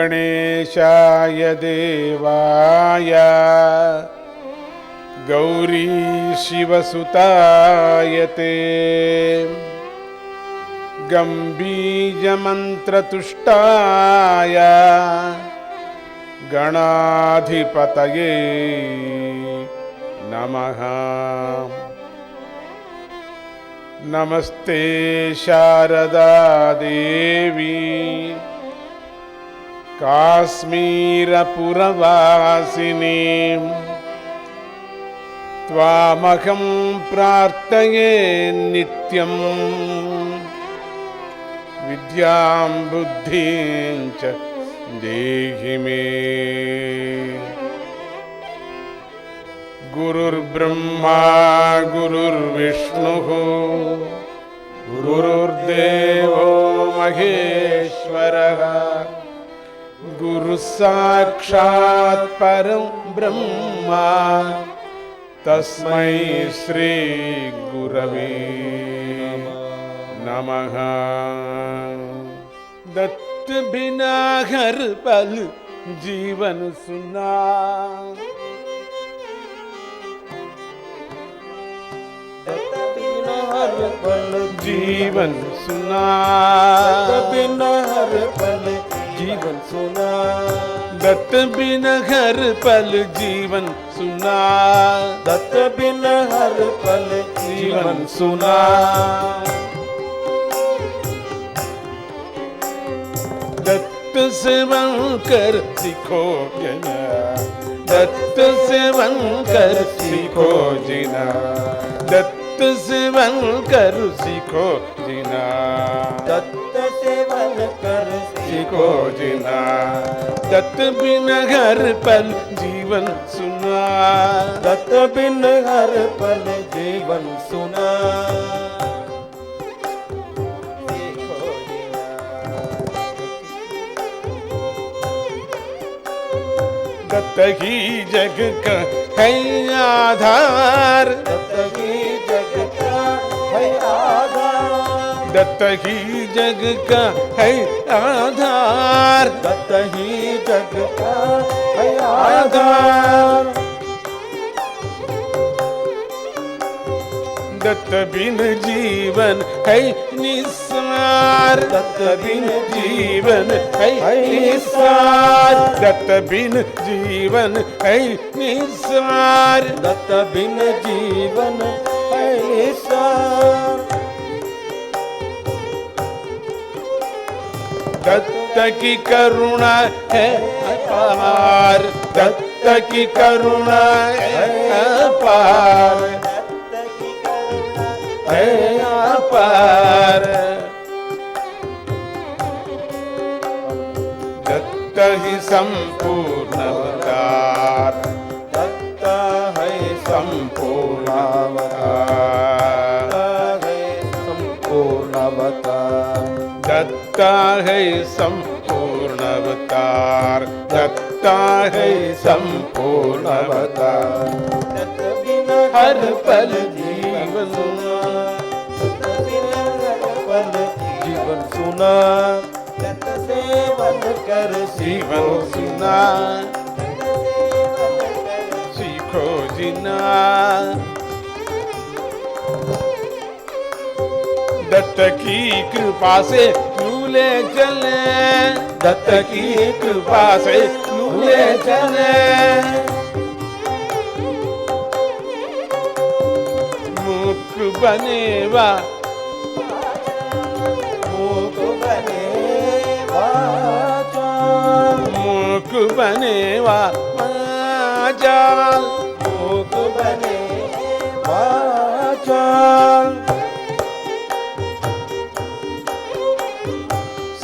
गणेशाय देवाय। गौरी शिवसुताय ते। गम्बीजमन्त्रतुष्टाय। गणाधिपतये नमः। नमस्ते शारदा देवी काश्मीरपुरवासिनीं त्वामहं प्रार्थये नित्यम् विद्यां बुद्धिं च देहि मे। गुरुर्ब्रह्मा गुरुर्विष्णुः गुरुर्देवो महेश्वरः गुरुः साक्षात् परं ब्रह्मा तस्मै श्रीगुरवे नमः दत्त बिना हर पल जीवन सुना हर पल जीवन सुना बिन हर पल जीवन सुना। दत्त बिन हर पल जीवन सुना। दत्त बिन हर पल जीवन सुना। दत्त सेवन कर सीखो जना। दत्त सेवन कर सीखो जिना। दत्त सेवन कर सीखो जिना। दत्त सीखो जिना दत्त बिन हर पल जीवन सुना। दत्त बिन हर पल जीवन सुना। दत्त ही जग का है आधार। दत्त ही जग का है आधार। दत्त ही जग का है आधार। दत्त ही जग का है आधार। दत्त बिन जीवन है निस्सार। दत्त बिन जीवन है निस्सार। दत्त बिन जीवन है निस्सार। दत्त बिन जीवन की करुणा है अपार। दत्त की करुणा है अपार। है अपार। दत्त ही संपूर्ण अवतार। दत्त है संपूर्ण अवतार। संपूर्ण अवतार। दत्ता है संपूर्ण अवतार। दत्ता है संपूर्ण अवतार। हर पल जीवन जीवन सुना। सेवन कर जीवन सुना। सीखो जीना। दत्त की कृपा से झूले चले दत्त की कृपा से झूले चले मुख बनेवा मूक बने वाचाल मुख बनेवा माजाल मूक बने वाचाल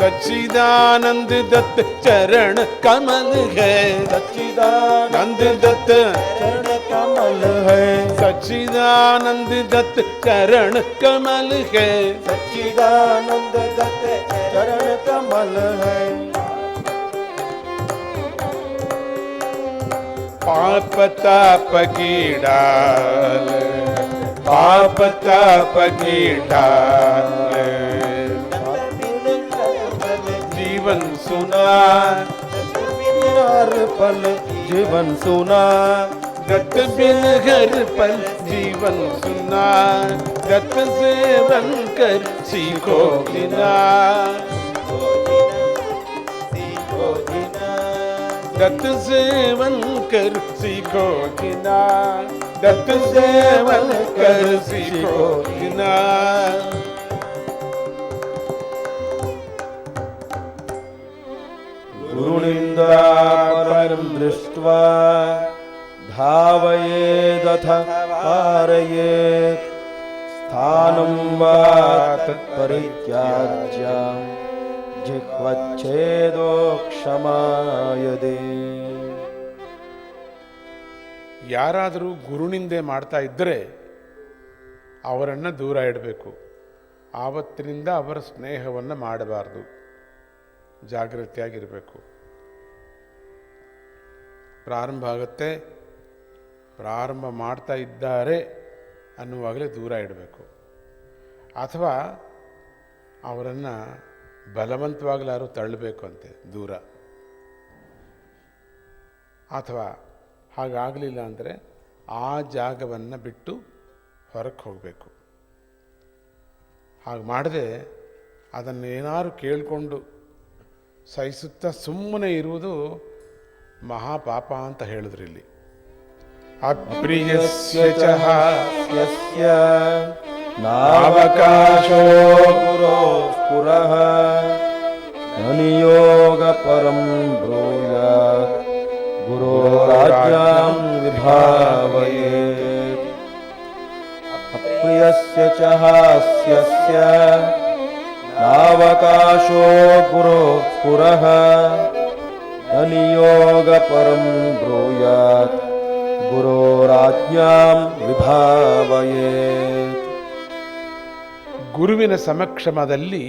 सच्चिदानंद दत्त चरण कमल है सच्चिदानंद नंद दत्त चरण कमल है सच्चिदानंद दत्त चरण कमल है सच्चिदानंद दत्त चरण कमल है पाप ताप की डाल पाप ताप की डाल सुना। हर पल जीवन सुना। गत बिन हर पल जीवन सुना। गत से सेवन कर सीखो बिना। गत सेवन कर सीखो बिना। गत सेवन कर सीखो बिना। परं दृष्ट्वा धावयेदथ पारयेत् स्थानं वा तत्परित्याज्य जिह्वच्छेदो क्षमायदे ಯಾರಾದರೂ ಗುರುನಿಂದೆ ಮಾಡ್ತಾ ಇದ್ದರೆ ಅವರನ್ನು ದೂರ ಇಡಬೇಕು ಆವತ್ತಿನಿಂದ ಅವರ ಸ್ನೇಹವನ್ನು ಮಾಡಬಾರ್ದು ಜಾಗೃತಿಯಾಗಿರಬೇಕು ಪ್ರಾರಂಭ ಆಗುತ್ತೆ. ಪ್ರಾರಂಭ ಮಾಡ್ತಾ ಇದ್ದಾರೆ ಅನ್ನುವಾಗಲೇ ದೂರ ಇಡಬೇಕು. ಅಥವಾ ಅವರನ್ನು ಬಲವಂತವಾಗಲಾರು ತಳ್ಳಬೇಕು ಅಂತೆ ದೂರ. ಅಥವಾ ಹಾಗಾಗಲಿಲ್ಲ ಅಂದರೆ ಆ ಜಾಗವನ್ನು ಬಿಟ್ಟು ಹೊರಕ್ಕೆ ಹೋಗಬೇಕು. ಹಾಗೆ ಮಾಡದೆ ಅದನ್ನು ಏನಾದ್ರು ಕೇಳಿಕೊಂಡು ಸಹಿಸುತ್ತಾ ಸುಮ್ಮನೆ ಇರುವುದು ಮಹಾಪಾಪ ಅಂತ ಹೇಳಿದ್ರು ಇಲ್ಲಿ. ಅಪ್ರಿಯಸ್ಯ ನಾವಕಾಶೋ ಪುರಃ. ಸಮಕ್ಷಮದಲ್ಲಿ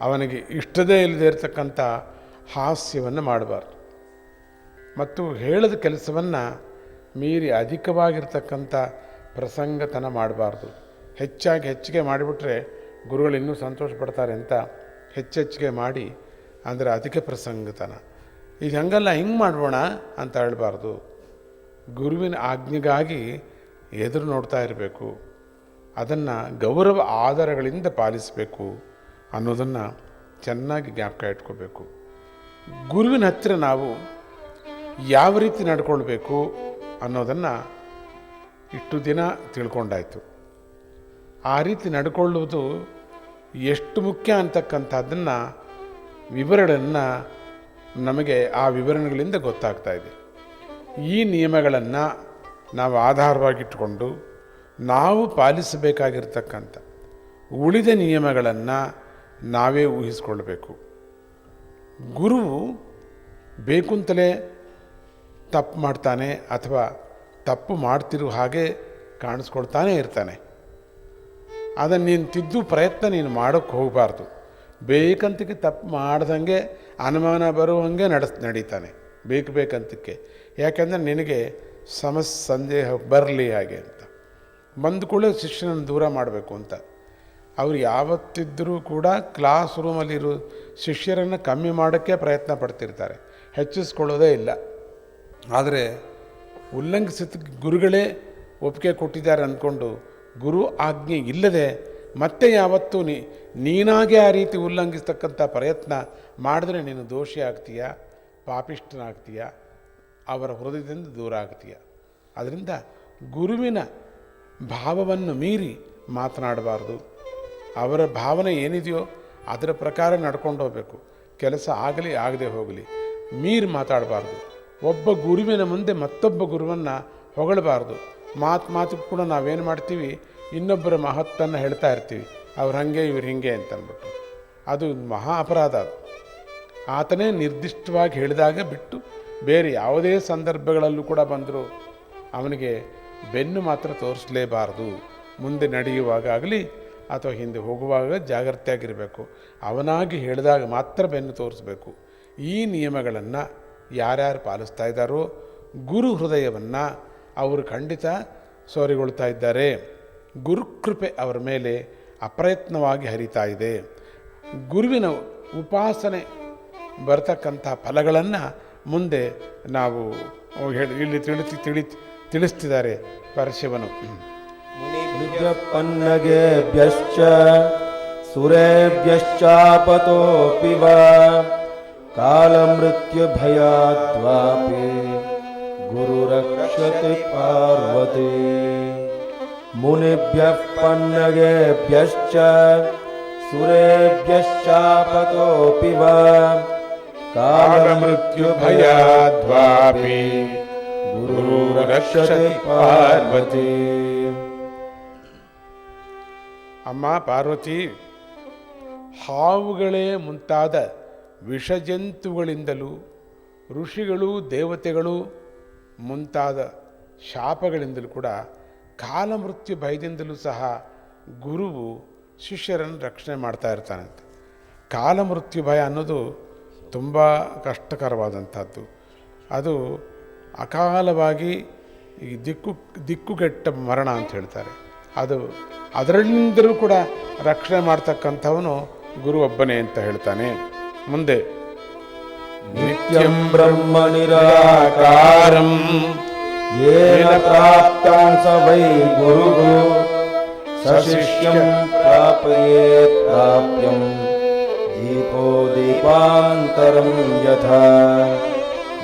ಅವನಿಗೆ ಇಷ್ಟದೇ ಇಲ್ಲದೆ ಇರತಕ್ಕಂಥ ಹಾಸ್ಯವನ್ನು ಮಾಡಬಾರ್ದು. ಮತ್ತು ಹೇಳದ ಕೆಲಸವನ್ನು ಮೀರಿ ಅಧಿಕವಾಗಿರ್ತಕ್ಕಂಥ ಪ್ರಸಂಗತನ ಮಾಡಬಾರ್ದು. ಹೆಚ್ಚಾಗಿ ಹೆಚ್ಚಿಗೆ ಮಾಡಿಬಿಟ್ರೆ ಗುರುಗಳು ಇನ್ನೂ ಸಂತೋಷ ಪಡ್ತಾರೆ ಅಂತ ಹೆಚ್ಚೆಚ್ಚಿಗೆ ಮಾಡಿ, ಅಂದರೆ ಅಧಿಕ ಪ್ರಸಂಗತನ. ಇದು ಹಂಗಲ್ಲ, ಹಿಂಗೆ ಮಾಡೋಣ ಅಂತ ಹೇಳಬಾರ್ದು. ಗುರುವಿನ ಆಜ್ಞೆಗಾಗಿ ಎದುರು ನೋಡ್ತಾ ಇರಬೇಕು. ಅದನ್ನು ಗೌರವ ಆಧಾರಗಳಿಂದ ಪಾಲಿಸಬೇಕು ಅನ್ನೋದನ್ನು ಚೆನ್ನಾಗಿ ಜ್ಞಾಪಕ ಇಟ್ಕೋಬೇಕು. ಗುರುವಿನ ಹತ್ತಿರ ನಾವು ಯಾವ ರೀತಿ ನಡ್ಕೊಳ್ಬೇಕು ಅನ್ನೋದನ್ನು ಇಷ್ಟು ದಿನ ತಿಳ್ಕೊಂಡಾಯಿತು. ಆ ರೀತಿ ನಡ್ಕೊಳ್ಳುವುದು ಎಷ್ಟು ಮುಖ್ಯ ಅಂತಕ್ಕಂಥದ್ದನ್ನು ವಿವರಣೆಯನ್ನು ನಮಗೆ ಆ ವಿವರಣೆಗಳಿಂದ ಗೊತ್ತಾಗ್ತಾ ಇದೆ. ಈ ನಿಯಮಗಳನ್ನು ನಾವು ಆಧಾರವಾಗಿಟ್ಟುಕೊಂಡು ನಾವು ಪಾಲಿಸಬೇಕಾಗಿರ್ತಕ್ಕಂಥ ಉಳಿದ ನಿಯಮಗಳನ್ನು ನಾವೇ ಊಹಿಸಿಕೊಳ್ಳಬೇಕು ಗುರುವು ಬೇಕುಂತಲೇ ತಪ್ಪು ಮಾಡ್ತಾನೆ ಅಥವಾ ತಪ್ಪು ಮಾಡ್ತಿರೋ ಹಾಗೆ ಕಾಣಿಸ್ಕೊಳ್ತಾನೆ ಇರ್ತಾನೆ. ಅದನ್ನು ನೀನು ತಿದ್ದು ಪ್ರಯತ್ನ ನೀನು ಮಾಡೋಕ್ಕೆ ಹೋಗಬಾರ್ದು. ಬೇಕಂತಕ್ಕೆ ತಪ್ಪು ಮಾಡ್ದಂಗೆ ಅನುಮಾನ ಬರುವಂಗೆ ನಡೆಸ್ ನಡೀತಾನೆ. ಬೇಕು ಬೇಕಂತಕ್ಕೆ. ಯಾಕೆಂದರೆ ನಿನಗೆ ಸಮಸ್ ಸಂದೇಹ ಬರಲಿ ಹಾಗೆ ಅಂತ. ಬಂದ ಕೂಡಲೇ ಶಿಷ್ಯನನ್ನು ದೂರ ಮಾಡಬೇಕು ಅಂತ. ಅವ್ರು ಯಾವತ್ತಿದ್ದರೂ ಕೂಡ ಕ್ಲಾಸ್ ರೂಮಲ್ಲಿರೋ ಶಿಷ್ಯರನ್ನು ಕಮ್ಮಿ ಮಾಡೋಕ್ಕೆ ಪ್ರಯತ್ನ ಪಡ್ತಿರ್ತಾರೆ. ಹೆಚ್ಚಿಸ್ಕೊಳ್ಳೋದೇ ಇಲ್ಲ. ಆದರೆ ಉಲ್ಲಂಘಿಸಿದ ಗುರುಗಳೇ ಒಪ್ಪಿಗೆ ಕೊಟ್ಟಿದ್ದಾರೆ ಅಂದ್ಕೊಂಡು ಗುರು ಆಜ್ಞೆ ಇಲ್ಲದೆ ಮತ್ತೆ ಯಾವತ್ತೂ ನೀ, ನೀನಾಗೆ ಆ ರೀತಿ ಉಲ್ಲಂಘಿಸ್ತಕ್ಕಂಥ ಪ್ರಯತ್ನ ಮಾಡಿದ್ರೆ ನೀನು ದೋಷಿ ಆಗ್ತೀಯ? ಪಾಪಿಷ್ಠನಾಗ್ತೀಯ? ಅವರ ಹೃದಯದಿಂದ ದೂರ ಆಗ್ತೀಯ? ಅದರಿಂದ ಗುರುವಿನ ಭಾವವನ್ನು ಮೀರಿ ಮಾತನಾಡಬಾರ್ದು. ಅವರ ಭಾವನೆ ಏನಿದೆಯೋ ಅದರ ಪ್ರಕಾರ ನಡ್ಕೊಂಡು ಹೋಗಬೇಕು. ಕೆಲಸ ಆಗಲಿ, ಆಗದೆ ಹೋಗಲಿ, ಮೀರಿ ಮಾತಾಡಬಾರ್ದು. ಒಬ್ಬ ಗುರುವಿನ ಮುಂದೆ ಮತ್ತೊಬ್ಬ ಗುರುವನ್ನು ಹೊಗಳಬಾರ್ದು. ಮಾತು ಮಾತು ಕೂಡ ನಾವೇನು ಮಾಡ್ತೀವಿ? ಇನ್ನೊಬ್ಬರ ಮಹತ್ತನ್ನು ಹೇಳ್ತಾ ಇರ್ತೀವಿ. ಅವ್ರು ಹಾಗೆ, ಇವ್ರು ಹಿಂಗೆ ಅಂತ ಅಂದ್ಬಿಟ್ಟು ಅದು ಮಹಾ ಅಪರಾಧ ಅದು. ಆತನೇ ನಿರ್ದಿಷ್ಟವಾಗಿ ಹೇಳಿದಾಗ ಬಿಟ್ಟು ಬೇರೆ ಯಾವುದೇ ಸಂದರ್ಭಗಳಲ್ಲೂ ಕೂಡ ಬಂದರೂ ಅವನಿಗೆ ಬೆನ್ನು ಮಾತ್ರ ತೋರಿಸಲೇಬಾರದು. ಮುಂದೆ ನಡೆಯುವಾಗ ಆಗಲಿ ಅಥವಾ ಹಿಂದೆ ಹೋಗುವಾಗ ಜಾಗ್ರತೆಯಾಗಿರಬೇಕು. ಅವನಾಗಿ ಹೇಳಿದಾಗ ಮಾತ್ರ ಬೆನ್ನು ತೋರಿಸಬೇಕು. ಈ ನಿಯಮಗಳನ್ನು ಯಾರ್ಯಾರು ಪಾಲಿಸ್ತಾ ಇದ್ದಾರೋ, ಗುರು ಹೃದಯವನ್ನು ಅವರು ಖಂಡಿತ ಸೋರಿಗೊಳ್ತಾ ಇದ್ದಾರೆ. ಗುರುಕೃಪೆ ಅವರ ಮೇಲೆ ಅಪ್ರಯತ್ನವಾಗಿ ಹರಿತಾ ಇದೆ. ಗುರುವಿನ ಉಪಾಸನೆ ಬರತಕ್ಕಂಥ ಫಲಗಳನ್ನು ಮುಂದೆ ನಾವು ಹೇಳಿ, ಇಲ್ಲಿ ತಿಳಿಸಿ ತಿಳಿ ತಿಳಿಸ್ತಿದ್ದಾರೆ ಪರಶಿವನು ಪನ್ನಗೆಭ್ಯಶ್ಚ ಸುರೇಭ್ಯಶ್ಚಾಪತೋಪಿ ವಾ ಕಾಲಮೃತ್ಯು ಭಯಾದ್ವಾಪಿ ಗುರು ರಕ್ಷತಿ ಪಾರ್ವತಿ ಮುನಿಭ್ಯ ಪನ್ನಗೆಭ್ಯಶ್ಚ ಸುರೇಭ್ಯಶ್ಚಾಪತೋಪಿ ವಾ ಕಾಲಮೃತ್ಯು ಭಯಾದ್ವಾಪಿ कालमृत्युभयाद्वापि गुरुरक्षति पार्वती ಅಮ್ಮ ಪಾರ್ವತಿ ಹಾವುಗಳೇ ಮುಂತಾದ ವಿಷಜಂತುಗಳಿಂದಲೂ ಋಷಿಗಳು ದೇವತೆಗಳು ಮುಂತಾದ ಶಾಪಗಳಿಂದಲೂ ಕೂಡ ಕಾಲಮೃತ್ಯು ಭಯದಿಂದಲೂ ಸಹ ಗುರುವು ಶಿಷ್ಯರನ್ನು ರಕ್ಷಣೆ ಮಾಡ್ತಾ ಇರ್ತಾನಂತೆ ಕಾಲಮೃತ್ಯು ಭಯ ಅನ್ನೋದು ತುಂಬ ಕಷ್ಟಕರವಾದಂಥದ್ದು ಅದು ಅಕಾಲವಾಗಿ ಈ ದಿಕ್ಕು, ದಿಕ್ಕುಗೆಟ್ಟ ಮರಣ ಅಂತ ಹೇಳ್ತಾರೆ. ಅದು ಅದರಿಂದಲೂ ಕೂಡ ರಕ್ಷಣೆ ಮಾಡ್ತಕ್ಕಂಥವನು ಗುರು ಒಬ್ಬನೇ ಅಂತ ಹೇಳ್ತಾನೆ. ಮುಂದೆ, ನಿತ್ಯಂ ಬ್ರಹ್ಮ ನಿರಾಕಾರಂ, ಏನ ಸ ವೈ ಗುರುಗು ಸಶಿಷ್ಯಂ ಪ್ರಾಪಯೇತ್ ಪ್ರಾಪ್ಯಂ, ದೀಪೋ ದೀಪಾಂತರಂ ಯಥಾ.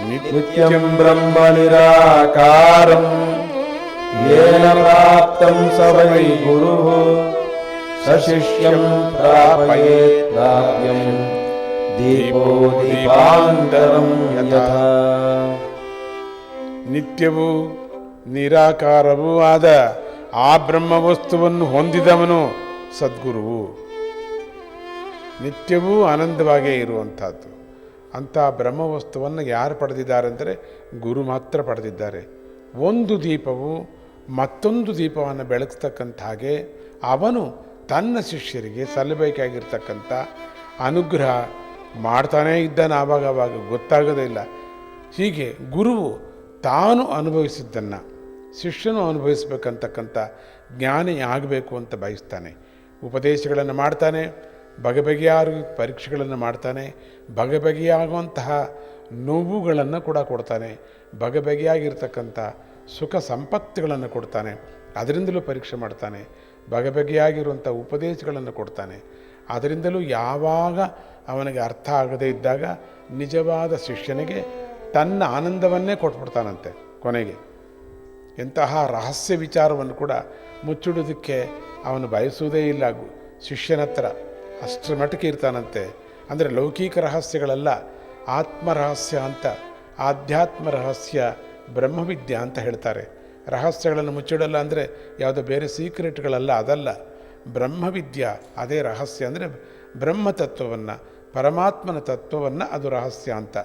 नित्यं ब्रह्म निराकारं येन प्राप्तं स वै गुरुः स शिष्यं प्रापयेत् प्राप्यं दीपो दीपान्तरं यथा ನಿತ್ಯವೂ ನಿರಾಕಾರವೂ ಆದ ಆ ಬ್ರಹ್ಮವಸ್ತುವನ್ನು ಹೊಂದಿದವನು ಸದ್ಗುರುವು ನಿತ್ಯವೂ ಆನಂದವಾಗೇ ಇರುವಂಥದ್ದು ಅಂಥ ಬ್ರಹ್ಮವಸ್ತುವನ್ನು ಯಾರು ಪಡೆದಿದ್ದಾರೆ ಅಂದರೆ ಗುರು ಮಾತ್ರ ಪಡೆದಿದ್ದಾರೆ. ಒಂದು ದೀಪವು ಮತ್ತೊಂದು ದೀಪವನ್ನು ಬೆಳಗ್ತಕ್ಕಂಥ ಹಾಗೆ ಅವನು ತನ್ನ ಶಿಷ್ಯರಿಗೆ ಸಲ್ಲಬೇಕಾಗಿರ್ತಕ್ಕಂಥ ಅನುಗ್ರಹ ಮಾಡ್ತಾನೇ ಇದ್ದಾನೆ ಆವಾಗ, ಗೊತ್ತಾಗೋದೇ ಇಲ್ಲ. ಹೀಗೆ ಗುರುವು ತಾನು ಅನುಭವಿಸಿದ್ದನ್ನು, ಶಿಷ್ಯನು ಅನುಭವಿಸಬೇಕಂತಕ್ಕಂಥ ಜ್ಞಾನಿ ಆಗಬೇಕು ಅಂತ ಬಯಸ್ತಾನೆ. ಉಪದೇಶಗಳನ್ನು ಮಾಡ್ತಾನೆ. ಬಗೆ ಬಗೆಯಾರು ಪರೀಕ್ಷೆಗಳನ್ನು ಮಾಡ್ತಾನೆ, ಬಗೆಬಗೆಯಾಗುವಂತಹ ನೋವುಗಳನ್ನು ಕೂಡ ಕೊಡ್ತಾನೆ, ಬಗೆಬಗೆಯಾಗಿರ್ತಕ್ಕಂಥ ಸುಖ ಸಂಪತ್ತುಗಳನ್ನು ಕೊಡ್ತಾನೆ, ಅದರಿಂದಲೂ ಪರೀಕ್ಷೆ ಮಾಡ್ತಾನೆ, ಬಗೆಬಗೆಯಾಗಿರುವಂಥ ಉಪದೇಶಗಳನ್ನು ಕೊಡ್ತಾನೆ. ಅದರಿಂದಲೂ ಯಾವಾಗ ಅವನಿಗೆ ಅರ್ಥ ಆಗದೇ ಇದ್ದಾಗ ನಿಜವಾದ ಶಿಷ್ಯನಿಗೆ ತನ್ನ ಆನಂದವನ್ನೇ ಕೊಟ್ಬಿಡ್ತಾನಂತೆ ಕೊನೆಗೆ. ಎಂತಹ ರಹಸ್ಯ ವಿಚಾರವನ್ನು ಕೂಡ ಮುಚ್ಚಿಡೋದಕ್ಕೆ ಅವನು ಬಯಸುವುದೇ ಇಲ್ಲ. ಶಿಷ್ಯನ ಹತ್ರ ಅಷ್ಟರ ಮಟ್ಟಕ್ಕೆ ಇರ್ತಾನಂತೆ. ಅಂದರೆ ಲೌಕಿಕ ರಹಸ್ಯಗಳಲ್ಲ, ಆತ್ಮರಹಸ್ಯ ಅಂತ, ಆಧ್ಯಾತ್ಮ ರಹಸ್ಯ, ಬ್ರಹ್ಮವಿದ್ಯೆ ಅಂತ ಹೇಳ್ತಾರೆ. ರಹಸ್ಯಗಳನ್ನು ಮುಚ್ಚಿಡಲ್ಲ ಅಂದರೆ ಯಾವುದೋ ಬೇರೆ ಸೀಕ್ರೆಟ್ಗಳಲ್ಲ, ಅದಲ್ಲ. ಬ್ರಹ್ಮವಿದ್ಯಾ ಅದೇ ರಹಸ್ಯ ಅಂದರೆ ಬ್ರಹ್ಮತತ್ವವನ್ನು, ಪರಮಾತ್ಮನ ತತ್ವವನ್ನು ಅದು ರಹಸ್ಯ ಅಂತ.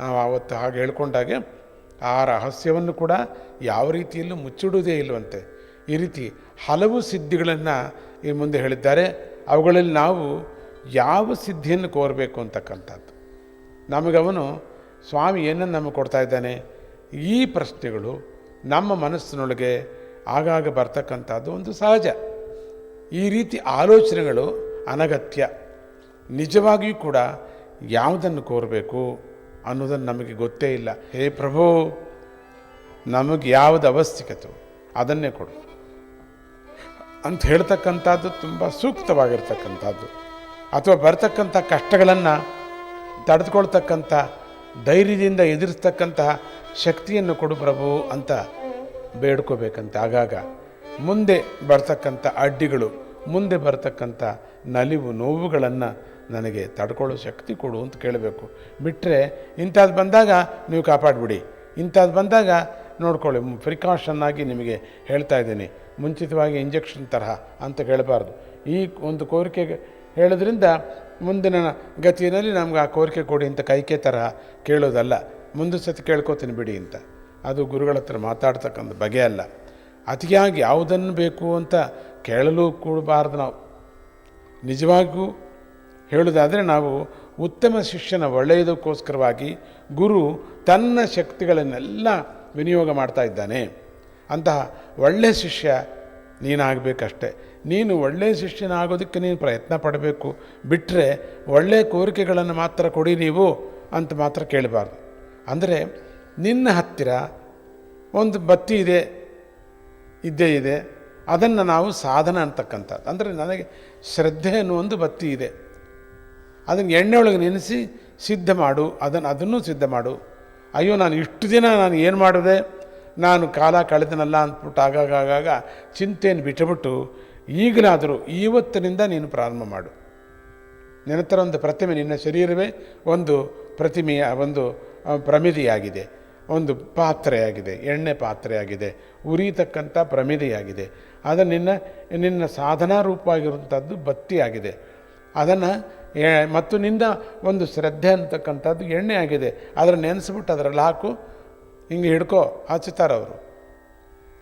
ನಾವು ಆವತ್ತು ಹಾಗೆ ಹೇಳ್ಕೊಂಡಾಗೆ ಆ ರಹಸ್ಯವನ್ನು ಕೂಡ ಯಾವ ರೀತಿಯಲ್ಲೂ ಮುಚ್ಚಿಡುವುದೇ ಇಲ್ಲವಂತೆ. ಈ ರೀತಿ ಹಲವು ಸಿದ್ಧಿಗಳನ್ನು ಈ ಮುಂದೆ ಹೇಳಿದ್ದಾರೆ. ಅವುಗಳಲ್ಲಿ ನಾವು ಯಾವ ಸಿದ್ಧಿಯನ್ನು ಕೋರಬೇಕು ಅಂತಕ್ಕಂಥದ್ದು. ನಮಗವನು ಸ್ವಾಮಿ ಏನನ್ನು ನಮಗೆ ಕೊಡ್ತಾ ಇದ್ದಾನೆ? ಈ ಪ್ರಶ್ನೆಗಳು ನಮ್ಮ ಮನಸ್ಸಿನೊಳಗೆ ಆಗಾಗ ಬರ್ತಕ್ಕಂಥದ್ದು ಒಂದು ಸಹಜ. ಈ ರೀತಿ ಆಲೋಚನೆಗಳು ಅನಗತ್ಯ. ನಿಜವಾಗಿಯೂ ಕೂಡ ಯಾವುದನ್ನು ಕೋರಬೇಕು ಅನ್ನೋದನ್ನು ನಮಗೆ ಗೊತ್ತೇ ಇಲ್ಲ. ಹೇ ಪ್ರಭು, ನಮಗೆ ಯಾವುದು ಅವಶ್ಯಕತೆ? ಅದನ್ನೇ ಕೊಡು. ಅಂತ ಹೇಳ್ತಕ್ಕಂಥದ್ದು ತುಂಬ ಸೂಕ್ತವಾಗಿರ್ತಕ್ಕಂಥದ್ದು. ಅಥವಾ ಬರ್ತಕ್ಕಂಥ ಕಷ್ಟಗಳನ್ನು ತಡೆದುಕೊಳ್ತಕ್ಕಂಥ ಧೈರ್ಯದಿಂದ ಎದುರಿಸ್ತಕ್ಕಂತಹ ಶಕ್ತಿಯನ್ನು ಕೊಡು ಪ್ರಭು ಅಂತ ಬೇಡ್ಕೋಬೇಕಂತೆ. ಆಗಾಗ ಮುಂದೆ ಬರ್ತಕ್ಕಂಥ ಅಡ್ಡಿಗಳು, ಮುಂದೆ ಬರ್ತಕ್ಕಂಥ ನಲಿವು, ನೋವುಗಳನ್ನು ನನಗೆ ತಡ್ಕೊಳ್ಳೋ ಶಕ್ತಿ ಕೊಡು ಅಂತ ಕೇಳಬೇಕು. ಬಿಟ್ಟರೆ ಇಂಥದ್ದು ಬಂದಾಗ ನೀವು ಕಾಪಾಡಿಬಿಡಿ. ಇಂಥದ್ದು ಬಂದಾಗ ನೋಡ್ಕೊಳ್ಳಿ ಪ್ರಿಕಾಷನ್ ಆಗಿ ನಿಮಗೆ ಹೇಳ್ತಾ ಇದ್ದೀನಿ. ಮುಂಚಿತವಾಗಿ ಇಂಜೆಕ್ಷನ್ ತರಹ ಅಂತ ಹೇಳಬಾರ್ದು. ಈ ಒಂದು ಕೋರಿಕೆ ಹೇಳೋದ್ರಿಂದ ಮುಂದಿನ ಗತಿಯಲ್ಲಿ ನಮ್ಗೆ ಆ ಕೋರಿಕೆ ಕೊಡಿ ಅಂತ ಕೈಕೆ ತರಹ ಕೇಳೋದಲ್ಲ. ಮುಂದೆ ಸತಿ ಕೇಳ್ಕೊತೀನಿ ಬಿಡಿ ಅಂತ. ಅದು ಗುರುಗಳ ಹತ್ರ ಮಾತಾಡ್ತಕ್ಕಂಥ ಬಗೆ ಅಲ್ಲ. ಅತಿಯಾಗಿ ಯಾವುದನ್ನು ಬೇಕು ಅಂತ ಕೇಳಲು ಕೂಡಬಾರ್ದು ನಾವು. ನಿಜವಾಗಿಯೂ ಹೇಳೋದಾದರೆ ನಾವು ಉತ್ತಮ ಶಿಷ್ಯನ ಒಳ್ಳೆಯದಕ್ಕೋಸ್ಕರವಾಗಿ ಗುರು ತನ್ನ ಶಕ್ತಿಗಳನ್ನೆಲ್ಲ ವಿನಿಯೋಗ ಮಾಡ್ತಾ ಇದ್ದಾನೆ. ಅಂತಹ ಒಳ್ಳೆಯ ಶಿಷ್ಯ ನೀನಾಗಬೇಕಷ್ಟೆ. ನೀನು ಒಳ್ಳೆಯ ಶಿಷ್ಯನಾಗೋದಕ್ಕೆ ನೀನು ಪ್ರಯತ್ನ ಪಡಬೇಕು. ಬಿಟ್ಟರೆ ಒಳ್ಳೆಯ ಕೋರಿಕೆಗಳನ್ನು ಮಾತ್ರ ಕೊಡಿ ನೀವು ಅಂತ ಮಾತ್ರ ಕೇಳಬಾರ್ದು. ಅಂದರೆ ನಿನ್ನ ಹತ್ತಿರ ಒಂದು ಬತ್ತಿ ಇದೆ, ಇದ್ದೇ ಇದೆ, ಅದನ್ನು ನಾವು ಸಾಧನ ಅಂತಕ್ಕಂಥದ್ದು. ಅಂದರೆ ನನಗೆ ಶ್ರದ್ಧೆ ಅನ್ನೋ ಒಂದು ಬತ್ತಿ ಇದೆ. ಅದನ್ನು ಎಣ್ಣೆ ಒಳಗೆ ನೆನೆಸಿ ಸಿದ್ಧ ಮಾಡು, ಅದನ್ನು ಅದನ್ನು ಸಿದ್ಧ ಮಾಡು. ಅಯ್ಯೋ, ನಾನು ಇಷ್ಟು ದಿನ ನಾನು ಏನು ಮಾಡಿದೆ? ನಾನು ಕಾಲ ಕಳೆದನಲ್ಲ ಅಂದ್ಬಿಟ್ಟು ಆಗಾಗ ಚಿಂತೆಯನ್ನು ಬಿಟ್ಟುಬಿಟ್ಟು ಈಗಲಾದರೂ ಇವತ್ತಿನಿಂದ ನೀನು ಪ್ರಾರಂಭ ಮಾಡು. ನಿನ್ನತ್ರ ಒಂದು ಪ್ರತಿಮೆ ನಿನ್ನ ಶರೀರವೇ ಒಂದು ಪ್ರತಿಮೆಯ ಒಂದು ಪ್ರಮಿದಿಯಾಗಿದೆ ಒಂದು ಪಾತ್ರೆಯಾಗಿದೆ, ಎಣ್ಣೆ ಪಾತ್ರೆಯಾಗಿದೆ, ಉರಿತಕ್ಕಂಥ ಪ್ರಮಿದಿಯಾಗಿದೆ ಅದು ನಿನ್ನ ನಿನ್ನ ಸಾಧನಾ ರೂಪವಾಗಿರುವಂಥದ್ದು ಬತ್ತಿಯಾಗಿದೆ. ಅದನ್ನು ಮತ್ತು ನಿನ್ನ ಒಂದು ಶ್ರದ್ಧೆ ಅಂತಕ್ಕಂಥದ್ದು ಎಣ್ಣೆ ಆಗಿದೆ ಅದನ್ನು ನೆನೆಸ್ಬಿಟ್ಟು ಅದರಲ್ಲಿ ಹಾಕು. ಹಿಂಗೆ ಹಿಡ್ಕೋ ಅವರು.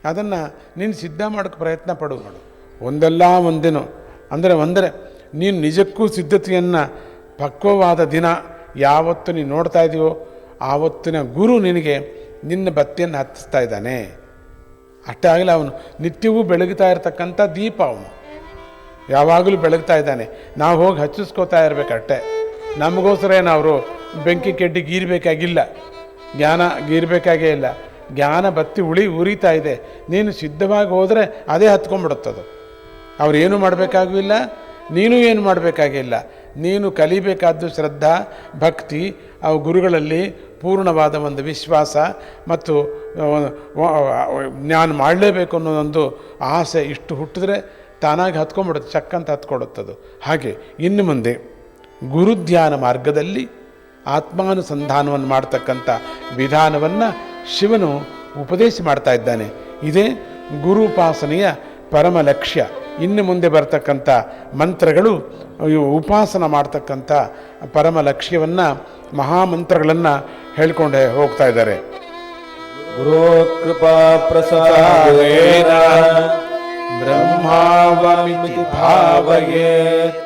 ಅದನ್ನು ನೀನು ಸಿದ್ಧ ಮಾಡೋಕ್ಕೆ ಪ್ರಯತ್ನ ಪಡು ಮಾಡು ಒಂದಲ್ಲ ಒಂದೇನು. ಅಂದರೆ ಒಂದರೆ, ನೀನು ನಿಜಕ್ಕೂ ಸಿದ್ಧತೆಯನ್ನು ಪಕ್ವವಾದ ದಿನ ಯಾವತ್ತು ನೀನು ನೋಡ್ತಾ ಇದೆಯೋ ಆವತ್ತಿನ ಗುರು ನಿನಗೆ ನಿನ್ನ ಬತ್ತಿಯನ್ನು ಹತ್ತಿಸ್ತಾ ಇದ್ದಾನೆ. ಅಷ್ಟೇ ಆಗಲಿ ಅವನು. ನಿತ್ಯವೂ ಬೆಳಗ್ತಾ ಇರತಕ್ಕಂಥ ದೀಪ ಅವನು. ಯಾವಾಗಲೂ ಬೆಳಗ್ತಾ ಇದ್ದಾನೆ. ನಾವು ಹೋಗಿ ಹಚ್ಚಿಸ್ಕೋತಾ ಇರಬೇಕಷ್ಟೆ ನಮಗೋಸ್ಕರ ಅವರು ಬೆಂಕಿ ಕೆಡ್ಡಿ ಗೀರಬೇಕಾಗಿಲ್ಲ. ಜ್ಞಾನ ಗೀರ್ಬೇಕಾಗೇ ಇಲ್ಲ. ಜ್ಞಾನ ಬತ್ತಿ ಉಳಿ ಉರಿತಾ ಇದೆ. ನೀನು ಸಿದ್ಧವಾಗಿ ಹೋದರೆ ಅದೇ ಹತ್ಕೊಂಡ್ಬಿಡುತ್ತದು. ಅವ್ರು ಏನು ಮಾಡಬೇಕಾಗಿಲ್ಲ ನೀನು ಏನು ಮಾಡಬೇಕಾಗಿಲ್ಲ ನೀನು ಕಲಿಬೇಕಾದ್ದು ಶ್ರದ್ಧಾ, ಭಕ್ತಿ, ಅವು ಗುರುಗಳಲ್ಲಿ ಪೂರ್ಣವಾದ ಒಂದು ವಿಶ್ವಾಸ ಮತ್ತು ನಾನು ಮಾಡಲೇಬೇಕು ಅನ್ನೋ ಒಂದು ಆಸೆ ಇಷ್ಟು ಹುಟ್ಟಿದ್ರೆ ತಾನಾಗಿ ಹತ್ಕೊಂಡ್ಬಿಡುತ್ತೆ, ಚಕ್ಕಂತ ಹತ್ಕೊಡುತ್ತದು. ಹಾಗೆ ಇನ್ನು ಮುಂದೆ ಗುರುಧ್ಯಾನ ಮಾರ್ಗದಲ್ಲಿ ಆತ್ಮಾನುಸಂಧಾನವನ್ನು ಮಾಡ್ತಕ್ಕಂಥ ವಿಧಾನವನ್ನು ಶಿವನು ಉಪದೇಶ ಮಾಡ್ತಾ ಇದ್ದಾನೆ. ಇದೇ ಗುರುಪಾಸನೆಯ ಪರಮ ಲಕ್ಷ್ಯ. ಇನ್ನು ಮುಂದೆ ಬರ್ತಕ್ಕಂಥ ಮಂತ್ರಗಳು ಉಪಾಸನ ಮಾಡ್ತಕ್ಕಂಥ ಪರಮ ಲಕ್ಷ್ಯವನ್ನು ಮಹಾಮಂತ್ರಗಳನ್ನು ಹೇಳ್ಕೊಂಡು ಹೋಗ್ತಾ ಇದ್ದಾರೆ. ಗುರು ಕೃಪಾ ಪ್ರಸಾದೇನ ಬ್ರಹ್ಮಾವಮಿತಿ ಭಾವಯೇತ್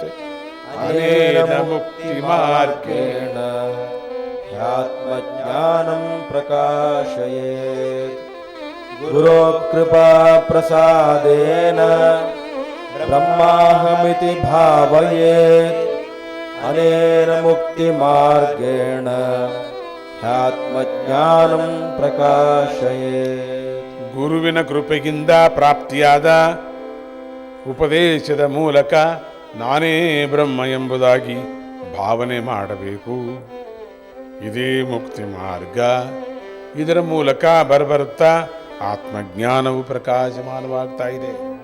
ಅನೇನ ಮುಕ್ತಿ ಮಾರ್ಗೇ ಮಾರ್ಗೇಣ ह्यात्मज्ञानं प्रकाशयेत् गुरो कृपा प्रसादेन ब्रह्माहमिति भावयेत् अनेन मुक्तिमार्गेण ह्यात्मज्ञानं प्रकाशयेत् ಗುರುವಿನ ಕೃಪೆಗಿಂದ ಪ್ರಾಪ್ತಿಯಾದ ಉಪದೇಶದ ಮೂಲಕ ನಾನೇ ಬ್ರಹ್ಮ ಎಂಬುದಾಗಿ ಭಾವನೆ ಮಾಡಬೇಕು. ಇದೇ ಮುಕ್ತಿ ಮಾರ್ಗ. ಇದರ ಮೂಲಕ ಬರಬರುತ್ತಾ ಆತ್ಮಜ್ಞಾನವು ಪ್ರಕಾಶಮಾನವಾಗ್ತಾ ಇದೆ.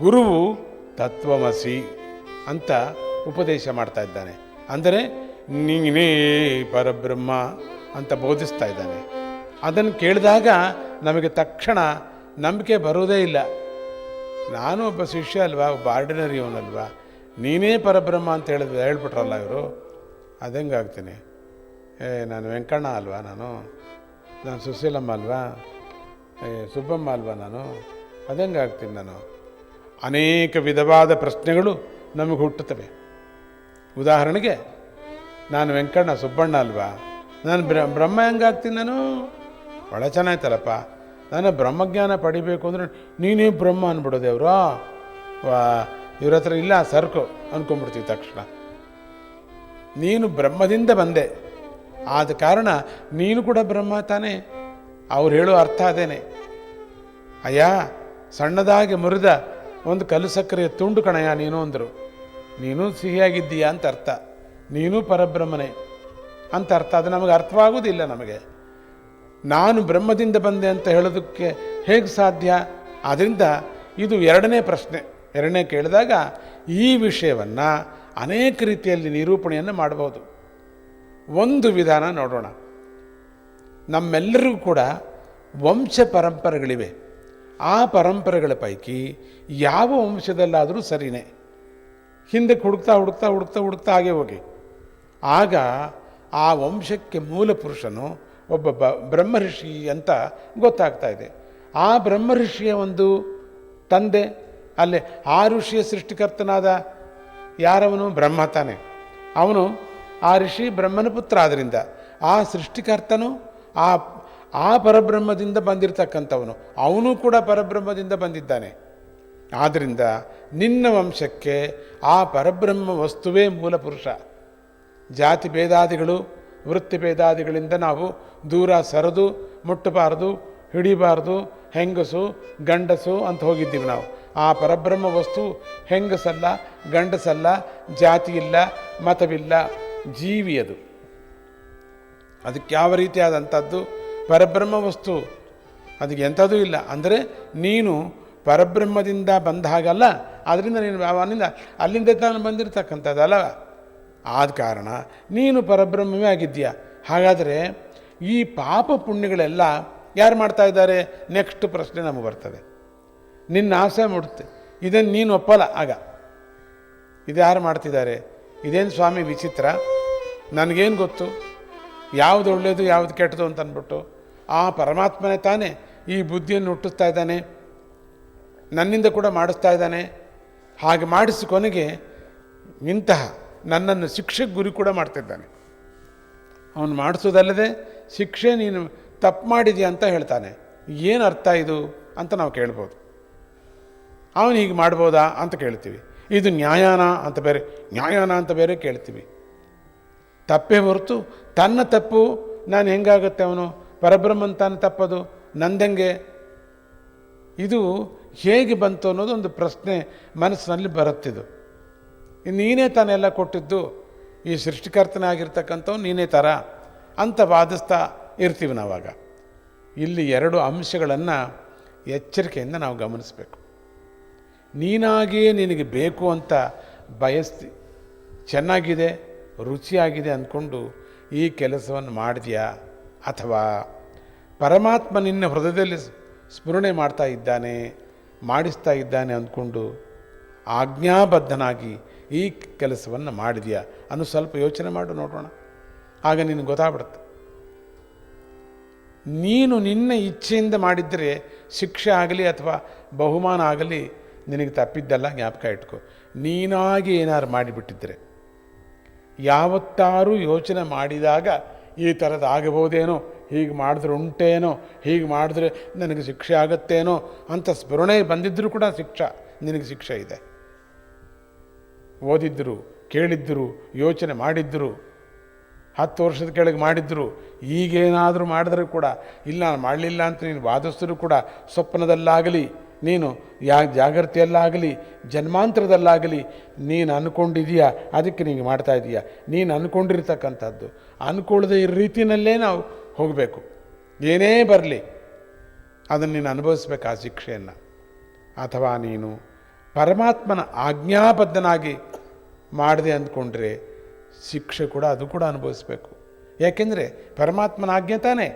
ಗುರುವು ತತ್ವಮಸಿ ಅಂತ ಉಪದೇಶ ಮಾಡ್ತಾ ಇದ್ದಾನೆ. ಅಂದರೆ ನೀನೇ ಪರಬ್ರಹ್ಮ ಅಂತ ಬೋಧಿಸ್ತಾ ಇದ್ದಾನೆ. ಅದನ್ನು ಕೇಳಿದಾಗ ನಮಗೆ ತಕ್ಷಣ ನಂಬಿಕೆ ಬರೋದೇ ಇಲ್ಲ. ನಾನು ಒಬ್ಬ ಶಿಷ್ಯ ಅಲ್ವಾ, ಒಬ್ಬ ಆರ್ಡಿನರಿ ಅವನಲ್ವಾ? ನೀನೇ ಪರಬ್ರಹ್ಮ ಅಂತ ಹೇಳಿದ್ರೆ ಹೇಳ್ಬಿಟ್ರಲ್ಲ ಇವರು? ಹೆಂಗಾಗ್ತೀನಿ ಏ, ನಾನು ವೆಂಕಣ್ಣ ಅಲ್ವಾ ನಾನು? ನಾನು ಸುಶೀಲಮ್ಮ ಅಲ್ವಾ? ಏ, ಸುಬ್ಬಮ್ಮ ಅಲ್ವಾ ನಾನು? ಅದಂಗಾಗ್ತೀನಿ ನಾನು? ಅನೇಕ ವಿಧವಾದ ಪ್ರಶ್ನೆಗಳು ನಮಗೆ ಹುಟ್ಟುತ್ತವೆ. ಉದಾಹರಣೆಗೆ, ನಾನು ವೆಂಕಣ್ಣ, ಸುಬ್ಬಣ್ಣ ಅಲ್ವಾ? ನಾನು ಬ್ರ, ಬ್ರಹ್ಮ ಹೆಂಗಾಗ್ತೀನಿ ನಾನು? ಭಾಳ ಚೆನ್ನಾಯ್ತಲ್ಲಪ್ಪ. ನಾನು ಬ್ರಹ್ಮಜ್ಞಾನ ಪಡಿಬೇಕು ಅಂದರೆ ನೀನೇ ಬ್ರಹ್ಮ ಅಂದ್ಬಿಡೋದು ಅವರು ಇವ್ರ ಹತ್ರ ಇಲ್ಲ, ಸರ್ಕು ಅಂದ್ಕೊಂಡ್ಬಿಡ್ತೀವಿ ತಕ್ಷಣ. ನೀನು ಬ್ರಹ್ಮದಿಂದ ಬಂದೆ. ಆದ ಕಾರಣ ನೀನು ಕೂಡ ಬ್ರಹ್ಮ ತಾನೇ. ಅವ್ರು ಹೇಳೋ ಅರ್ಥ ಅದೇನೆ. ಅಯ್ಯ, ಸಣ್ಣದಾಗಿ ಮುರಿದ ಒಂದು ಕಲ್ಲು ಸಕ್ಕರೆಯ ತುಂಡು ಕಣಯ್ಯ ನೀನು ಅಂದರು. ನೀನು ಸಿಹಿಯಾಗಿದ್ದೀಯಾ ಅಂತ ಅರ್ಥ. ನೀನು ಪರಬ್ರಹ್ಮನೇ ಅಂತ ಅರ್ಥ. ಅದು ನಮಗೆ ಅರ್ಥವಾಗುವುದಿಲ್ಲ ನಮಗೆ. ನಾನು ಬ್ರಹ್ಮದಿಂದ ಬಂದೆ ಅಂತ ಹೇಳೋದಕ್ಕೆ ಹೇಗೆ ಸಾಧ್ಯ? ಆದ್ದರಿಂದ ಇದು ಎರಡನೇ ಪ್ರಶ್ನೆ. ಎರಡನೇ ಕೇಳಿದಾಗ ಈ ವಿಷಯವನ್ನು ಅನೇಕ ರೀತಿಯಲ್ಲಿ ನಿರೂಪಣೆಯನ್ನು ಮಾಡಬಹುದು. ಒಂದು ವಿಧಾನ ನೋಡೋಣ. ನಮ್ಮೆಲ್ಲರಿಗೂ ಕೂಡ ವಂಶ ಪರಂಪರೆಗಳಿವೆ. ಆ ಪರಂಪರೆಗಳ ಪೈಕಿ ಯಾವ ವಂಶದಲ್ಲಾದರೂ ಸರಿನೇ. ಹಿಂದೆ ಹುಡುಕ್ತಾ ಹುಡುಕ್ತಾ ಹುಡುಕ್ತಾ ಹುಡುಕ್ತಾ ಹಾಗೆ ಹೋಗಿ. ಆಗ ಆ ವಂಶಕ್ಕೆ ಮೂಲ ಪುರುಷನು ಒಬ್ಬ ಬ ಬ್ರಹ್ಮಋಷಿ ಅಂತ ಗೊತ್ತಾಗ್ತಾ ಇದೆ. ಆ ಬ್ರಹ್ಮಋಷಿಯ ಒಂದು ತಂದೆ, ಅಲ್ಲಿ ಆ ಋಷಿಯ ಸೃಷ್ಟಿಕರ್ತನಾದ ಯಾರವನು? ಬ್ರಹ್ಮ ತಾನೆ. ಅವನು ಆ ಋಷಿ ಬ್ರಹ್ಮನ ಪುತ್ರ ಆದ್ದರಿಂದ ಆ ಸೃಷ್ಟಿಕರ್ತನು ಆ ಆ ಪರಬ್ರಹ್ಮದಿಂದ ಬಂದಿರತಕ್ಕಂಥವನು. ಅವನು ಕೂಡ ಪರಬ್ರಹ್ಮದಿಂದ ಬಂದಿದ್ದಾನೆ. ಆದ್ದರಿಂದ ನಿನ್ನ ವಂಶಕ್ಕೆ ಆ ಪರಬ್ರಹ್ಮ ವಸ್ತುವೇ ಮೂಲ ಪುರುಷ. ಜಾತಿ ಭೇದಾದಿಗಳು ವೃತ್ತಿ ಭೇದಾದಿಗಳಿಂದ ನಾವು ದೂರ ಸರಿದು, ಮುಟ್ಟಬಾರದು, ಹಿಡಿಬಾರ್ದು, ಹೆಂಗಸು, ಗಂಡಸು ಅಂತ ಹೋಗಿದ್ದೀವಿ ನಾವು. ಆ ಪರಬ್ರಹ್ಮ ವಸ್ತು ಹೆಂಗಸಲ್ಲ, ಗಂಡಸಲ್ಲ, ಜಾತಿ ಇಲ್ಲ, ಮತವಿಲ್ಲ, ಜೀವಿ ಅದು. ಅದಕ್ಕೆ ಯಾವ ರೀತಿಯಾದಂಥದ್ದು? ಪರಬ್ರಹ್ಮ ವಸ್ತು. ಅದಕ್ಕೆ ಎಂಥದೂ ಇಲ್ಲ. ಅಂದರೆ ನೀನು ಪರಬ್ರಹ್ಮದಿಂದ ಬಂದ ಹಾಗಲ್ಲ. ಅದರಿಂದ ನೀನು ಅವನಿಂದ ಅಲ್ಲಿಂದ ತಾನು ಬಂದಿರತಕ್ಕಂಥದ್ದಲ್ಲ. ಆದ ಕಾರಣ ನೀನು ಪರಬ್ರಹ್ಮವೇ ಆಗಿದ್ದೀಯ. ಹಾಗಾದರೆ ಈ ಪಾಪ ಪುಣ್ಯಗಳೆಲ್ಲ ಯಾರು ಮಾಡ್ತಾ ಇದ್ದಾರೆ? ನೆಕ್ಸ್ಟ್ ಪ್ರಶ್ನೆ ನಮಗೆ ಬರ್ತದೆ. ನಿನ್ನ ಆಸೆ ಮೂಡುತ್ತೆ. ಇದನ್ನು ನೀನು ಒಪ್ಪಲ್ಲ. ಆಗ. ಇದು ಯಾರು ಮಾಡ್ತಿದ್ದಾರೆ? ಇದೇನು ಸ್ವಾಮಿ ವಿಚಿತ್ರ? ನನಗೇನು ಗೊತ್ತು? ಯಾವುದು ಒಳ್ಳೆಯದು ಯಾವುದು ಕೆಟ್ಟದು ಅಂತ ಅಂದ್ಬಿಟ್ಟು. ಆ ಪರಮಾತ್ಮನೇ ತಾನೇ ಈ ಬುದ್ಧಿಯನ್ನು ಹುಟ್ಟಿಸ್ತಾ ಇದ್ದಾನೆ. ನನ್ನಿಂದ ಕೂಡ ಮಾಡಿಸ್ತಾ ಇದ್ದಾನೆ. ಹಾಗೆ ಮಾಡಿಸಿ ಕೊನೆಗೆ ಇಂತಹ ನನ್ನನ್ನು ಶಿಕ್ಷೆಗೆ ಗುರಿ ಕೂಡ ಮಾಡ್ತಿದ್ದಾನೆ. ಅವನು ಮಾಡಿಸೋದಲ್ಲದೆ ಶಿಕ್ಷೆ ನೀನು ತಪ್ಪು ಮಾಡಿದೆಯಾ ಅಂತ ಹೇಳ್ತಾನೆ. ಏನು ಅರ್ಥ ಇದು ಅಂತ ನಾವು ಕೇಳ್ಬೋದು. ಅವನು ಹೀಗೆ ಮಾಡ್ಬೋದಾ ಅಂತ ಕೇಳ್ತೀವಿ. ಇದು ನ್ಯಾಯಾನ ಅಂತ ಬೇರೆ, ನ್ಯಾಯಾನ ಅಂತ ಬೇರೆ ಕೇಳ್ತೀವಿ. ತಪ್ಪೇ ಹೊರತು ತನ್ನ ತಪ್ಪು, ನಾನು ಹೆಂಗಾಗುತ್ತೆ ಅವನು? ಪರಬ್ರಹ್ಮನ್ ತಾನು ತಪ್ಪದು, ನಂದಂಗೆ? ಇದು ಹೇಗೆ ಬಂತು ಅನ್ನೋದು ಒಂದು ಪ್ರಶ್ನೆ ಮನಸ್ಸಿನಲ್ಲಿ ಬರುತ್ತಿದ್ದು. ನೀನೇ ತಾನೆಲ್ಲ ಕೊಟ್ಟಿದ್ದು, ಈ ಸೃಷ್ಟಿಕರ್ತನಾಗಿರ್ತಕ್ಕಂಥವ್ನು ನೀನೇ ಥರ ಅಂತ ವಾದಿಸ್ತಾ ಇರ್ತೀವಿ ನಾವಾಗ. ಇಲ್ಲಿ ಎರಡು ಅಂಶಗಳನ್ನು ಎಚ್ಚರಿಕೆಯಿಂದ ನಾವು ಗಮನಿಸಬೇಕು. ನೀನಾಗಿಯೇ ನಿನಗೆ ಬೇಕು ಅಂತ ಬಯಸ್ತಿ, ಚೆನ್ನಾಗಿದೆ, ರುಚಿಯಾಗಿದೆ ಅಂದ್ಕೊಂಡು ಈ ಕೆಲಸವನ್ನು ಮಾಡಿದ್ಯಾ ಅಥವಾ ಪರಮಾತ್ಮ ನಿನ್ನ ಹೃದಯದಲ್ಲಿ ಸ್ಮರಣೆ ಮಾಡ್ತಾ ಇದ್ದಾನೆ, ಮಾಡಿಸ್ತಾ ಇದ್ದಾನೆ ಅಂದ್ಕೊಂಡು ಆಜ್ಞಾಬದ್ಧನಾಗಿ ಈ ಕೆಲಸವನ್ನು ಮಾಡಿದೆಯಾ? ಅನ್ನೋ ಸ್ವಲ್ಪ ಯೋಚನೆ ಮಾಡು, ನೋಡೋಣ. ಆಗ ನಿನಗೆ ಗೊತ್ತಾಗ್ಬಿಡುತ್ತೆ. ನೀನು ನಿನ್ನ ಇಚ್ಛೆಯಿಂದ ಮಾಡಿದ್ದರೆ ಶಿಕ್ಷೆ ಆಗಲಿ ಅಥವಾ ಬಹುಮಾನ ಆಗಲಿ ನಿನಗೆ ತಪ್ಪಿದ್ದಲ್ಲ, ಜ್ಞಾಪಕ ಇಟ್ಕೊ. ನೀನಾಗಿ ಏನಾರು ಮಾಡಿಬಿಟ್ಟಿದ್ದರೆ ಯಾವತ್ತಾರು ಯೋಚನೆ ಮಾಡಿದಾಗ ಈ ಥರದ್ದು ಆಗಬಹುದೇನೋ, ಹೀಗೆ ಮಾಡಿದ್ರೆ ಉಂಟೇನೋ, ಹೀಗೆ ಮಾಡಿದ್ರೆ ನನಗೆ ಶಿಕ್ಷೆ ಆಗುತ್ತೇನೋ ಅಂತ ಸ್ಮರಣೆ ಬಂದಿದ್ದರೂ ಕೂಡ ಶಿಕ್ಷೆ, ನಿನಗೆ ಶಿಕ್ಷೆ ಇದೆ. ಓದಿದ್ದರು, ಕೇಳಿದ್ದರು, ಯೋಚನೆ ಮಾಡಿದ್ದರು, ಹತ್ತು ವರ್ಷದ ಕೆಳಗೆ ಮಾಡಿದ್ದರು, ಈಗೇನಾದರೂ ಮಾಡಿದ್ರೂ ಕೂಡ, ಇಲ್ಲ ನಾನು ಮಾಡಲಿಲ್ಲ ಅಂತ ನೀನು ವಾದಿಸಿದ್ರು ಕೂಡ ಸ್ವಪ್ನದಲ್ಲಾಗಲಿ, ನೀನು ಯಾ ಜಾಗೃತಿಯಲ್ಲಾಗಲಿ, ಜನ್ಮಾಂತರದಲ್ಲಾಗಲಿ, ನೀನು ಅಂದ್ಕೊಂಡಿದೀಯಾ ಅದಕ್ಕೆ ನೀನು ಮಾಡ್ತಾ ಇದೀಯಾ? ನೀನು ಅಂದ್ಕೊಂಡಿರ್ತಕ್ಕಂಥದ್ದು ಅಂದ್ಕೊಳ್ಳದೆ ಈ ರೀತಿಯಲ್ಲೇ ನಾವು ಹೋಗಬೇಕು. ಏನೇ ಬರಲಿ, ಅದನ್ನು ನೀನು ಅನುಭವಿಸ್ಬೇಕು ಆ ಶಿಕ್ಷೆಯನ್ನು. ಅಥವಾ ನೀನು ಪರಮಾತ್ಮನ ಆಜ್ಞಾಬದ್ಧನಾಗಿ ಮಾಡಿದೆ ಅಂದ್ಕೊಂಡ್ರೆ ಶಿಕ್ಷೆ ಕೂಡ ಅದು ಕೂಡ ಅನುಭವಿಸ್ಬೇಕು. ಯಾಕೆಂದರೆ ಪರಮಾತ್ಮನ ಆಜ್ಞೆ ತಾನೇ.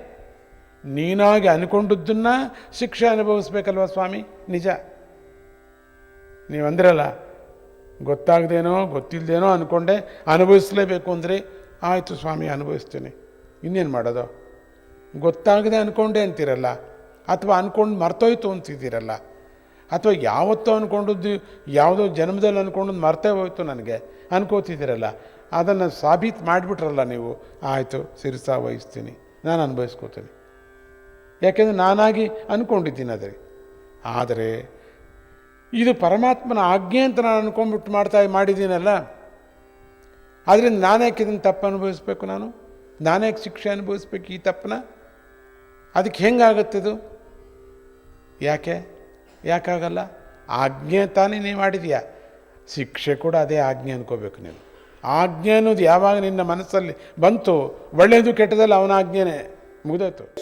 ನೀನಾಗಿ ಅನ್ಕೊಂಡದ್ದನ್ನು ಶಿಕ್ಷೆ ಅನುಭವಿಸ್ಬೇಕಲ್ವ ಸ್ವಾಮಿ? ನಿಜ. ನೀವು ಅಂದಿರಲ್ಲ ಗೊತ್ತಾಗದೇನೋ ಗೊತ್ತಿಲ್ಲದೇನೋ ಅಂದ್ಕೊಂಡೆ ಅನುಭವಿಸಲೇಬೇಕು ಅಂದರೆ, ಆಯಿತು ಸ್ವಾಮಿ, ಅನುಭವಿಸ್ತೀನಿ. ಇನ್ನೇನು ಮಾಡೋದು? ಗೊತ್ತಾಗದೆ ಅಂದ್ಕೊಂಡೆ ಅಂತೀರಲ್ಲ, ಅಥವಾ ಅಂದ್ಕೊಂಡು ಮರ್ತೋಯ್ತು ಅಂತಿದ್ದೀರಲ್ಲ ಅಥವಾ ಯಾವತ್ತೋ ಅಂದ್ಕೊಂಡದ್ದು ಯಾವುದೋ ಜನ್ಮದಲ್ಲಿ ಅಂದ್ಕೊಂಡದ್ದು ಮರ್ತೇ ಹೋಯಿತು ನನಗೆ. ಅನ್ಕೋತಿದ್ದೀರಲ್ಲ. ಅದನ್ನು ಸಾಬೀತು ಮಾಡಿಬಿಟ್ರಲ್ಲ ನೀವು. ಆಯಿತು, ಸಿರಿಸಾ ವಹಿಸ್ತೀನಿ. ನಾನು ಅನುಭವಿಸ್ಕೋತೀನಿ. ಯಾಕೆಂದರೆ ನಾನಾಗಿ ಅಂದ್ಕೊಂಡಿದ್ದೀನಿ ಅದೇ ಆದರೆ, ಇದು ಪರಮಾತ್ಮನ ಆಜ್ಞೆ ಅಂತ ನಾನು ಅಂದ್ಕೊಂಡ್ಬಿಟ್ಟು ಮಾಡ್ತಾ ಮಾಡಿದ್ದೀನಲ್ಲ ಆದ್ದರಿಂದ ನಾನ್ಯಾಕೆ ಇದನ್ನು ತಪ್ಪು ಅನುಭವಿಸ್ಬೇಕು ನಾನು? ನಾನ್ಯಾಕೆ ಶಿಕ್ಷೆ ಅನುಭವಿಸ್ಬೇಕು ಈ ತಪ್ಪನ್ನ? ಅದಕ್ಕೆ ಹೆಂಗಾಗುತ್ತಿದು ಯಾಕೆ? ಯಾಕಾಗಲ್ಲ? ಆಜ್ಞೆ ತಾನೇ ನೀವು ಮಾಡಿದೀಯಾ? ಶಿಕ್ಷೆ ಕೂಡ ಅದೇ ಆಜ್ಞೆ ಅನ್ಕೋಬೇಕು ನೀವು ಆಜ್ಞೆ ಅನ್ನೋದು ಯಾವಾಗ ನಿನ್ನ ಮನಸ್ಸಲ್ಲಿ ಬಂತು, ಒಳ್ಳೆಯದು ಕೆಟ್ಟದಲ್ಲ ಅವನ ಆಜ್ಞೆನೇ ಮುಗಿದೋಯ್ತು.